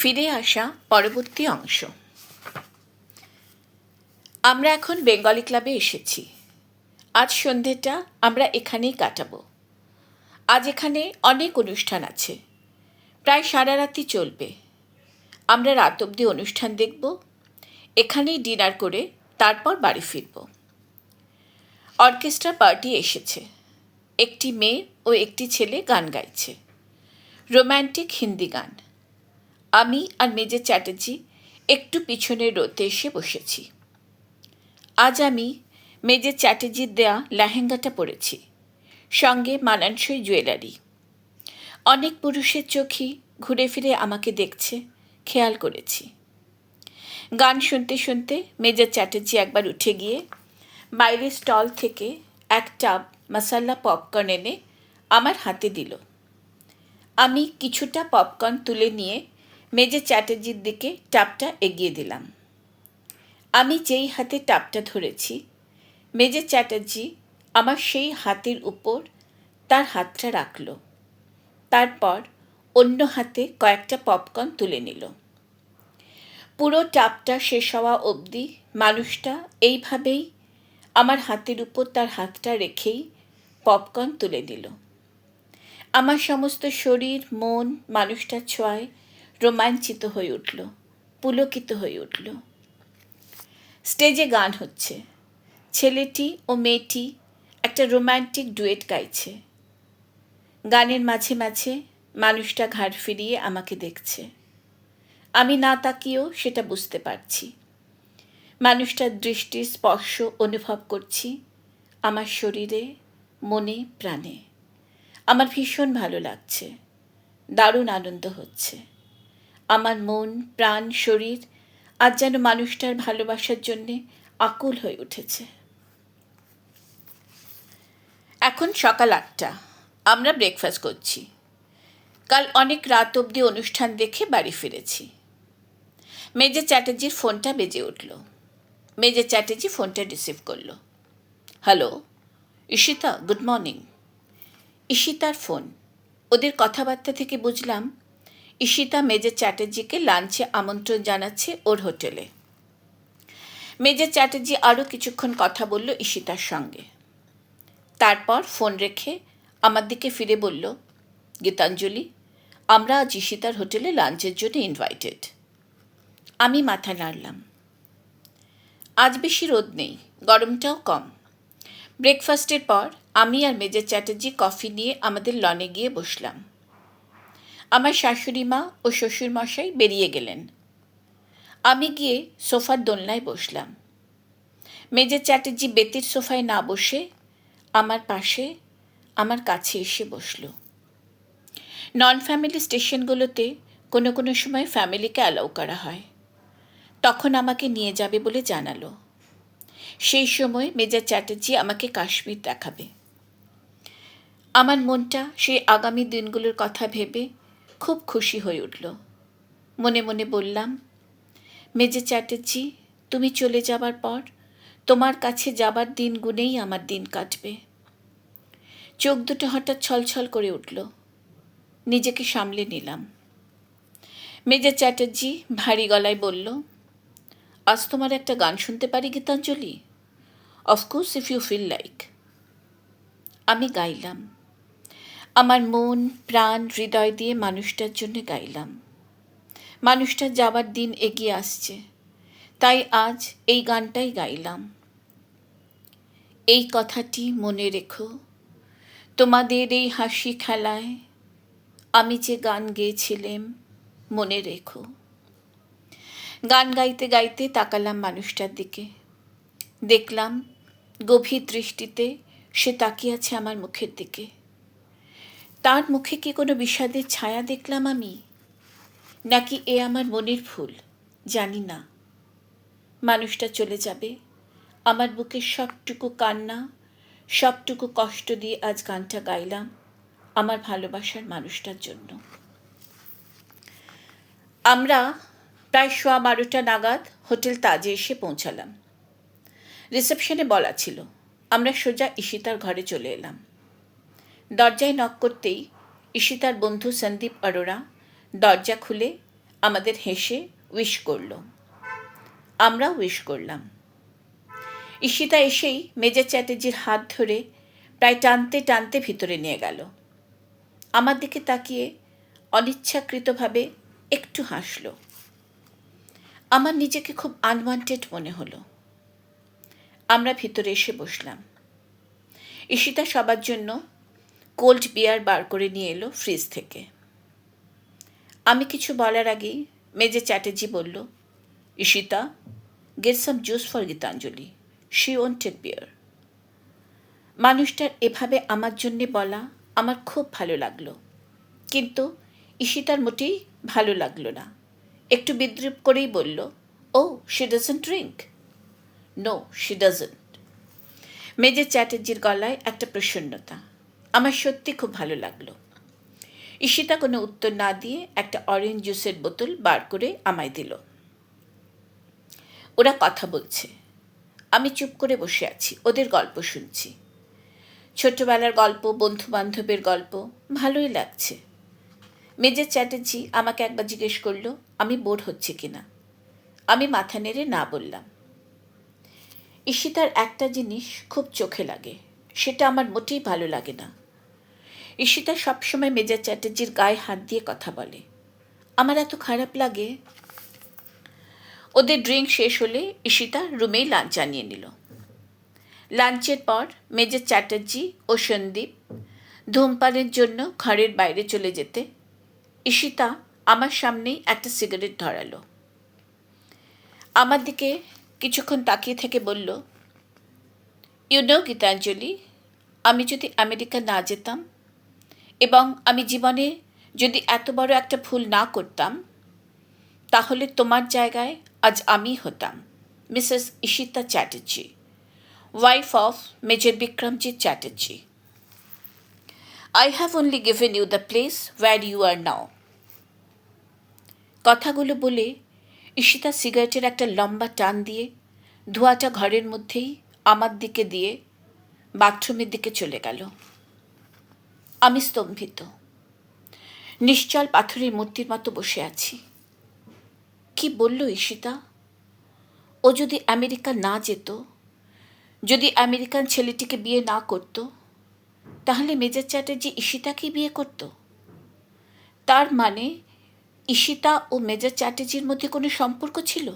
ফিরে আসা পরবর্তী অংশ। আমরা এখন বেঙ্গলি ক্লাবে এসেছি। আজ সন্ধ্যেটা আমরা এখানেই কাটাবো। আজ এখানে অনেক অনুষ্ঠান আছে। প্রায় সারা রাতি চলবে। আমরা রাত অবধি অনুষ্ঠান দেখব। এখানেই ডিনার করে তারপর বাড়ি ফিরব। অর্কেস্ট্রা পার্টি এসেছে। একটি মেয়ে ও একটি ছেলে গান গাইছে। রোম্যান্টিক হিন্দি গান। আমি আর মেজর চ্যাটার্জি একটু পিছনের রোতে এসে বসেছি। আজ আমি মেজর চ্যাটার্জির দেয়া লেহেঙ্গাটা পরেছি, সঙ্গে মানানসই জুয়েলারি। অনেক পুরুষের চোখই ঘুরে ফিরে আমাকে দেখছে, খেয়াল করেছি। গান শুনতে শুনতে মেজর চ্যাটার্জি একবার উঠে গিয়ে বাইরের স্টল থেকে এক টাব মশালা পপকর্ন এনে আমার হাতে দিল। আমি কিছুটা পপকর্ন তুলে নিয়ে মেজর চ্যাটার্জির দিকে টাপটা এগিয়ে দিলাম। আমি যেই হাতে টাপটা ধরেছি, মেজে চ্যাটার্জি আমার সেই হাতের উপর তার হাতটা রাখল। তারপর অন্য হাতে কয়েকটা পপকর্ন তুলে নিল। পুরো টাপটা শেষ হওয়া অবধি মানুষটা এইভাবেই আমার হাতের উপর তার হাতটা রেখেই পপকর্ন তুলে দিল আমার সমস্ত শরীর, মন মানুষটার ছোঁয়ায় রোমাঞ্চিত হয়ে উঠল, পুলকিত হয়ে উঠল। স্টেজে গান হচ্ছে। ছেলেটি ও মেয়েটি একটা রোম্যান্টিক ডুয়েট গাইছে। গানের মাঝে মাঝে মানুষটা ঘাড় ফিরিয়ে আমাকে দেখছে। আমি না তাকিয়েও সেটা বুঝতে পারছি। মানুষটার দৃষ্টির স্পর্শ অনুভব করছি আমার শরীরে, মনে, প্রাণে। আমার ভীষণ ভালো লাগছে। দারুণ আনন্দ হচ্ছে। আমার মন, প্রাণ, শরীর আজ যেন মানুষটার ভালোবাসার জন্যে আকুল হয়ে উঠেছে। এখন সকাল আটটা। আমরা ব্রেকফাস্ট করছি। কাল অনেক রাত অবধি অনুষ্ঠান দেখে বাড়ি ফিরেছি। মেজর চ্যাটার্জির ফোনটা বেজে উঠল। মেজর চ্যাটার্জি ফোনটা রিসিভ করল। হ্যালো, ঈশিতা গুড মর্নিং ঈশিতার ফোন। ওদের কথাবার্তা থেকে বুঝলাম ঈশিতা মেজর চ্যাটার্জিকে লাঞ্চে আমন্ত্রণ জানাচ্ছে ওর হোটেলে। মেজর চ্যাটার্জি আরও কিছুক্ষণ কথা বলল ঈশিতার সঙ্গে। তারপর ফোন রেখে আমার দিকে ফিরে বলল, গীতাঞ্জলি, আমরা আজ ঈশিতার হোটেলে লাঞ্চের জন্য ইনভাইটেড আমি মাথা নাড়লাম। আজ বেশি রোদ নেই, গরমটাও কম। ব্রেকফাস্টের পর আমি আর মেজর চ্যাটার্জি কফি নিয়ে আমাদের লনে গিয়ে বসলাম। আমার শাশুড়ি মা ও শ্বশুর মশাই বেরিয়ে গেলেন। আমি গিয়ে সোফার দোলনায় বসলাম। মেজর চ্যাটার্জি বেতের সোফায় না বসে আমার পাশে, আমার কাছে এসে বসল। নন ফ্যামিলি স্টেশনগুলোতে কোনো কোনো সময় ফ্যামিলিকে অ্যালাউ করা হয়। তখন আমাকে নিয়ে যাবে বলে জানালো। সেই সময় মেজর চ্যাটার্জি আমাকে কাশ্মীর দেখাবে। আমার মনটা সেই আগামী দিনগুলোর কথা ভেবে খুব খুশি হয়ে উঠল। মনে মনে বললাম, মেজে চ্যাটার্জি, তুমি চলে যাবার পর তোমার কাছে যাবার দিন গুনেই আমার দিন কাটবে। চোখ দুটো হঠাৎ ছলছল করে উঠল। নিজেকে সামলে নিলাম। মেজর চ্যাটার্জি ভারী গলায় বলল, আজ তোমার একটা গান শুনতে পারি Gitanjali? Of course if you feel like আমি গাইলাম। আমার মন, প্রাণ, হৃদয় দিয়ে মানুষটার জন্য গাইলাম। মানুষটার যাবার দিন এগিয়ে আসছে। তাই আজ এই গানটাই গাইলাম। এই কথাটি মনে রেখো, তোমাদের এই হাসি খেলায় আমি যে গান গেয়েছিলাম, মনে রেখো। গান গাইতে গাইতে তাকালাম মানুষটার দিকে। দেখলাম গভীর দৃষ্টিতে সে তাকিয়ে আছে আমার মুখের দিকে। তার মুখে কি কোনো বিষাদের ছায়া দেখলাম আমি? নাকি এ আমার মনের ভুল? জানি না। মানুষটা চলে যাবে। আমার বুকের সবটুকু কান্না, সবটুকু কষ্ট দিয়ে আজ গানটা গাইলাম আমার ভালোবাসার মানুষটার জন্য। আমরা প্রায় সোয়া বারোটা নাগাদ হোটেল তাজে এসে পৌঁছালাম। রিসেপশনে বলা ছিল, আমরা সোজা ঈশিতার ঘরে চলে এলাম। দরজায় নক করতেই ঈশিতার বন্ধু সন্দীপ অরোরা দরজা খুলে আমাদের হেসে উইশ করল। আমরা উইশ করলাম। ঈশিতা এসেই মেজর চ্যাটার্জির হাত ধরে প্রায় টানতে টানতে ভিতরে নিয়ে গেল। আমার দিকে তাকিয়ে অনিচ্ছাকৃতভাবে একটু হাসল। আমার নিজেকে খুব আনওয়ান্টেড মনে হলো। আমরা ভিতরে এসে বসলাম। ঈশিতা সবার জন্য কোল্ড বিয়ার বার করে নিয়ে এলো ফ্রিজ থেকে। আমি কিছু বলার আগেই মেজে চ্যাটার্জি বলল, Ishita get some juice for Gitanjali. She won't take beer মানুষটার এভাবে আমার জন্যে বলা আমার খুব ভালো লাগল। কিন্তু ঈশিতার মোটেই ভালো লাগল না। একটু বিদ্রুপ করেই বলল ও she doesn't drink no she doesn't major চ্যাটার্জির গলায় একটা প্রসন্নতা। আমার সত্যি খুব ভালো লাগল। ঈশিতা কোনো উত্তর না দিয়ে একটা অরেঞ্জ জুসের বোতল বার করে আমায় দিল। ওরা কথা বলছে। আমি চুপ করে বসে আছি, ওদের গল্প শুনছি। ছোটবেলার গল্প বন্ধু বান্ধবের গল্প, ভালোই লাগছে। মেজর চ্যাটার্জি আমাকে একবার জিজ্ঞেস করল, আমি বোর হচ্ছে কিনা আমি মাথা নেড়ে না বললাম। ঈশিতার একটা জিনিস খুব চোখে লাগে, সেটা আমার মোটেই ভালো লাগে না। ঈশিতা সবসময় মেজর চ্যাটার্জির গায়ে হাত দিয়ে কথা বলে। আমার এত খারাপ লাগে? ওদের ড্রিঙ্ক শেষ হলে ঈশিতা রুমেই লাঞ্চ আনিয়ে নিল। লাঞ্চের পর মেজর চ্যাটার্জি ও সন্দীপ ধূমপানের জন্য ঘরের বাইরে চলে যেতে ঈশিতা আমার সামনেই একটা সিগারেট ধরালো। আমার দিকে কিছুক্ষণ তাকিয়ে থেকে বলল ইউ নো গীতাঞ্জলি, আমি যদি আমেরিকা না যেতাম এবং আমি জীবনে যদি এত বড় একটা ভুল না করতাম, তাহলে তোমার জায়গায় আজ আমি হতাম। Mrs Ishita Chatterjee, wife of major Vikramjit Chatterjee. I have only given you the place where you are now কথাগুলো বলে ঈশিতা সিগারেটের একটা লম্বা টান দিয়ে ধোঁয়াটা ঘরের মধ্যেই আমার দিকে দিয়ে বাথরুমের দিকে চলে গেল। আমি স্তম্ভিত। নিশ্চল পাথরের মূর্তির মতো বসে আছি। কি বলল ঈশিতা? ও যদি আমেরিকা না যেত, যদি আমেরিকান ছেলেটিকে বিয়ে না করত, তাহলে মেজর চ্যাটার্জি ঈশিতাকেই বিয়ে করত? তার মানে ঈশিতা ও মেজর চ্যাটার্জির মধ্যে কোনো সম্পর্ক ছিল?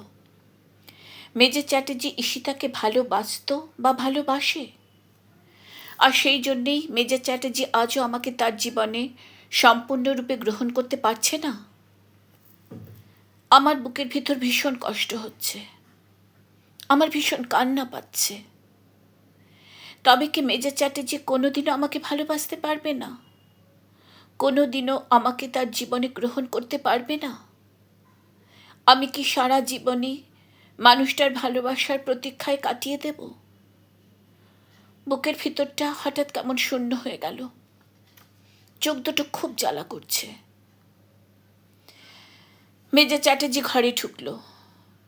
মেজর চ্যাটার্জি ঈশিতাকে ভালোবাসত বা ভালোবাসে? আর সেই জন্যেই মেজর চ্যাটার্জি আজও আমাকে তার জীবনে সম্পূর্ণরূপে গ্রহণ করতে পারছে না। আমার বুকের ভিতর ভীষণ কষ্ট হচ্ছে। আমার ভীষণ কান্না পাচ্ছে। তবে কি মেজর চ্যাটার্জি কোনোদিনও আমাকে ভালোবাসতে পারবে না? কোনো দিনও আমাকে তার জীবনে গ্রহণ করতে পারবে না? আমি কি সারা জীবনই মানুষটার ভালোবাসার প্রতীক্ষায় কাটিয়ে দেব? বুকের ভিতরটা হঠাৎ কেমন শূন্য হয়ে গেল। চোখ দুটো খুব জ্বালা করছে। মেজর চ্যাটার্জি ঘরে ঢুকলো।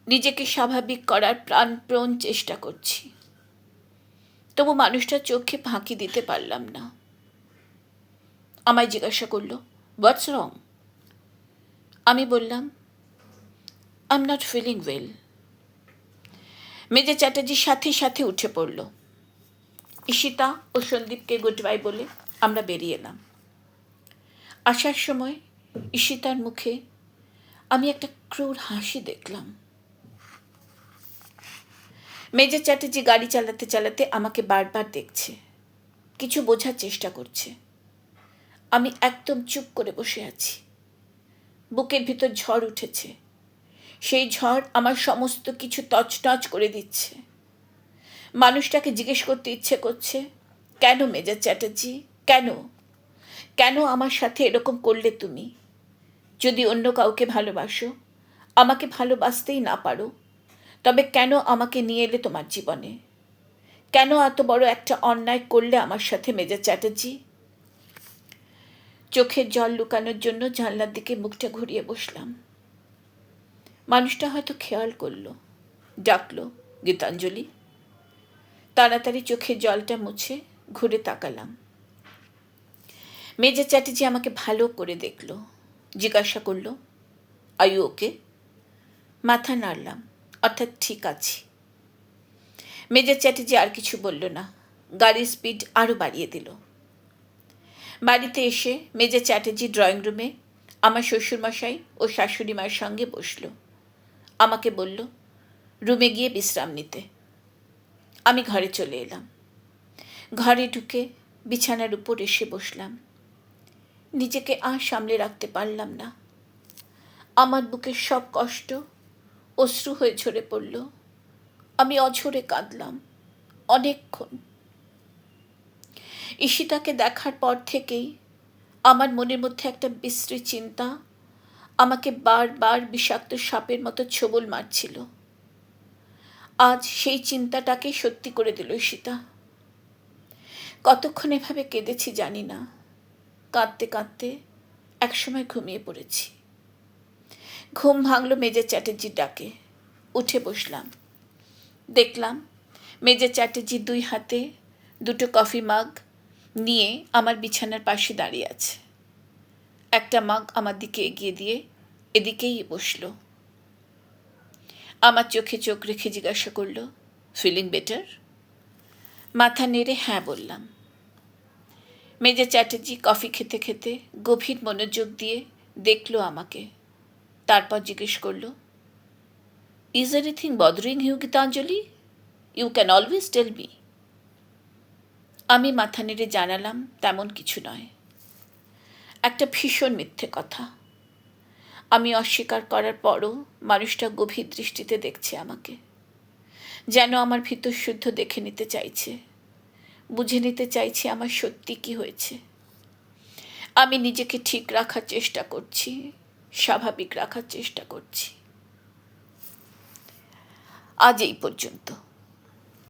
নিজেকে স্বাভাবিক করার প্রাণপ্রণ চেষ্টা করছি। তবু মানুষটার চোখে ফাঁকি দিতে পারলাম না। আমায় জিজ্ঞাসা করল হোয়াটস রং আমি বললাম I am not feeling well major চ্যাটার্জির সাথে সাথে উঠে পড়ল। ঈশিতা ও সন্দীপকে গুড বাই বলে আমরা বেরিয়ে এলাম। আসার সময় ঈশিতার মুখে আমি একটা ক্রূর হাসি দেখলাম। মেজর চ্যাটার্জি গাড়ি চালাতে চালাতে আমাকে বারবার দেখছে। কিছু বোঝার চেষ্টা করছে। আমি একদম চুপ করে বসে আছি। বুকের ভিতর ঝড় উঠেছে। সেই ঝড় আমার সমস্ত কিছু তছনছ করে দিচ্ছে। মানুষটাকে জিজ্ঞেস করতে ইচ্ছে করছে, কেন মেজর চ্যাটার্জি? কেন? কেন আমার সাথে এরকম করলে তুমি? যদি অন্য কাউকে ভালোবাসো, আমাকে ভালোবাসতেই না পারো, তবে কেন আমাকে নিয়ে এলে তোমার জীবনে? কেন এত বড় একটা অন্যায় করলে আমার সাথে মেজর চ্যাটার্জি? চোখের জল লুকানোর জন্য জানলার দিকে মুখটা ঘুরিয়ে বসলাম। মানুষটা হয়তো খেয়াল করল, ডাকলো, গীতাঞ্জলি তাড়াতাড়ি চোখের জলটা মুছে ঘুরে তাকালাম। মেজর চ্যাটার্জি আমাকে ভালো করে দেখল, জিজ্ঞাসা করল আয়ু ওকে মাথা নাড়লাম, অর্থাৎ ঠিক আছি। মেজর চ্যাটার্জি আর কিছু বলল না, গাড়ির স্পিড আরও বাড়িয়ে দিল। বাড়িতে এসে মেজর চ্যাটার্জি ড্রয়িং রুমে আমার শ্বশুরমশাই ও শাশুড়ি মায়ের সঙ্গে বসল। আমাকে বলল রুমে গিয়ে বিশ্রাম নিতে। আমি ঘরে চলে এলাম। ঘরে ঢুকে বিছানার উপর এসে বসলাম। নিজেকে আর সামলে রাখতে পারলাম না। আমার বুকের সব কষ্ট অশ্রু হয়ে ঝরে পড়ল। আমি অঝরে কাঁদলাম অনেকক্ষণ। ঈশিতাকে দেখার পর থেকেই আমার মনের মধ্যে একটা বিশ্রী চিন্তা আমাকে বারবার বিষাক্ত সাপের মতো ছোবল মারছিল। আজ সেই চিন্তাটাকে সত্যি করে দিল সীতা কতক্ষণ এভাবে কেঁদেছি জানি না। কাঁদতে কাঁদতে একসময় ঘুমিয়ে পড়েছি। ঘুম ভাঙল মেজর চ্যাটার্জির ডাকে। উঠে বসলাম। দেখলাম মেজর চ্যাটার্জি দুই হাতে দুটো কফি মাগ নিয়ে আমার বিছানার পাশে দাঁড়িয়ে আছে। একটা মাগ আমার দিকে এগিয়ে দিয়ে এদিকেই বসল। আমার চোখে চোখ রেখে জিজ্ঞাসা করল ফিলিং বেটার মাথা নেড়ে হ্যাঁ বললাম। মেজর চ্যাটার্জি কফি খেতে খেতে গভীর মনোযোগ দিয়ে দেখল আমাকে। তারপর জিজ্ঞেস করল is anything bothering you Gitanjali? You can always tell me আমি মাথা নেড়ে জানালাম তেমন কিছু নয়। একটা ভীষণ মিথ্যে কথা। আমি অস্বীকার করার পরও মানুষটা গভীর দৃষ্টিতে দেখছে আমাকে। যেন আমার ভিতর শুদ্ধ দেখে নিতে চাইছে। বুঝে নিতে চাইছে আমার সত্যি কি হয়েছে। আমি নিজেকে ঠিক রাখার চেষ্টা করছি, স্বাভাবিক রাখার চেষ্টা করছি। আজ এই পর্যন্ত।